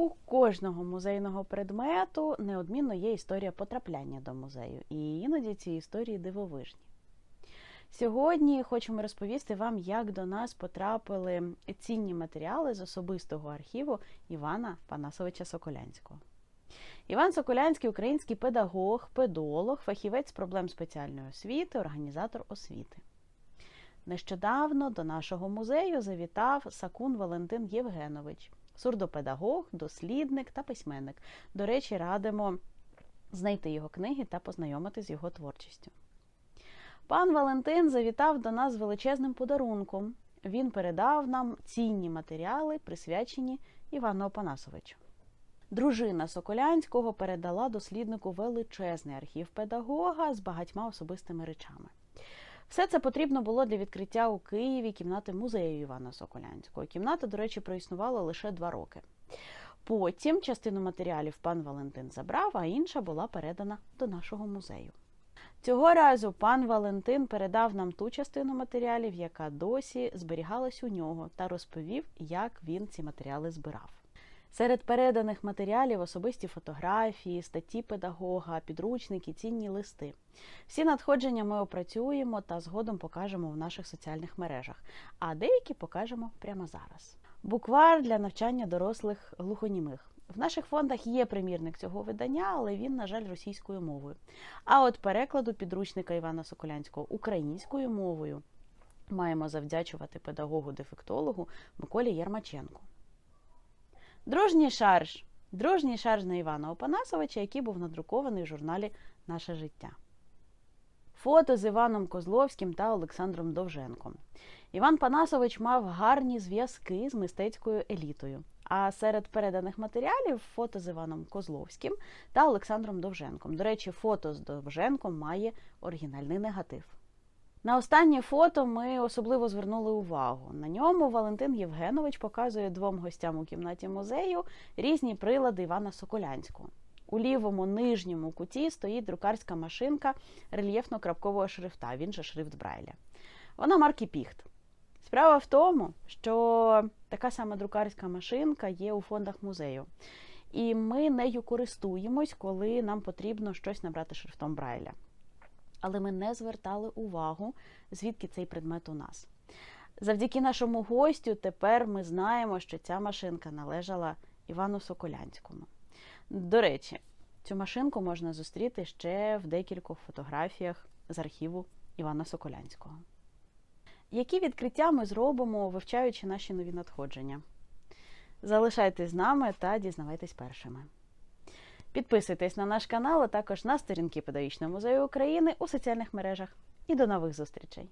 У кожного музейного предмету неодмінно є історія потрапляння до музею, і іноді ці історії дивовижні. Сьогодні хочемо розповісти вам, як до нас потрапили цінні матеріали з особистого архіву Івана Панасовича Соколянського. Іван Соколянський український педагог, педолог, фахівець проблем спеціальної освіти, організатор освіти. Нещодавно до нашого музею завітав Сакун Валентин Євгенович, сурдопедагог, дослідник та письменник. До речі, радимо знайти його книги та познайомити з його творчістю. Пан Валентин завітав до нас з величезним подарунком. Він передав нам цінні матеріали, присвячені Івану Опанасовичу. Дружина Соколянського передала досліднику величезний архів педагога з багатьма особистими речами. Все це потрібно було для відкриття у Києві кімнати музею Івана Соколянського. Кімната, до речі, проіснувала лише два роки. Потім частину матеріалів пан Валентин забрав, а інша була передана до нашого музею. Цього разу пан Валентин передав нам ту частину матеріалів, яка досі зберігалась у нього, та розповів, як він ці матеріали збирав. Серед переданих матеріалів особисті фотографії, статті педагога, підручники, цінні листи. Всі надходження ми опрацюємо та згодом покажемо в наших соціальних мережах, а деякі покажемо прямо зараз. Буквар для навчання дорослих глухонімих. В наших фондах є примірник цього видання, але він, на жаль, російською мовою. А от перекладу підручника Івана Соколянського українською мовою маємо завдячувати педагогу-дефектологу Миколі Єрмаченку. Дружній шарж. Дружній шарж на Івана Опанасовича, який був надрукований в журналі Наше життя. Фото з Іваном Козловським та Олександром Довженком. Іван Панасович мав гарні зв'язки з мистецькою елітою. А серед переданих матеріалів фото з Іваном Козловським та Олександром Довженком. До речі, фото з Довженком має оригінальний негатив. На останнє фото ми особливо звернули увагу. На ньому Валентин Євгенович показує двом гостям у кімнаті музею різні прилади Івана Соколянського. У лівому нижньому куті стоїть друкарська машинка рельєфно-крапкового шрифта, він же шрифт Брайля. Вона марки Піхт. Справа в тому, що така сама друкарська машинка є у фондах музею. І ми нею користуємось, коли нам потрібно щось набрати шрифтом Брайля. Але ми не звертали увагу, звідки цей предмет у нас. Завдяки нашому гостю тепер ми знаємо, що ця машинка належала Івану Соколянському. До речі, цю машинку можна зустріти ще в декількох фотографіях з архіву Івана Соколянського. Які відкриття ми зробимо, вивчаючи наші нові надходження? Залишайтесь з нами та дізнавайтесь першими. Підписуйтесь на наш канал, а також на сторінки Педагогічного музею України у соціальних мережах. І до нових зустрічей!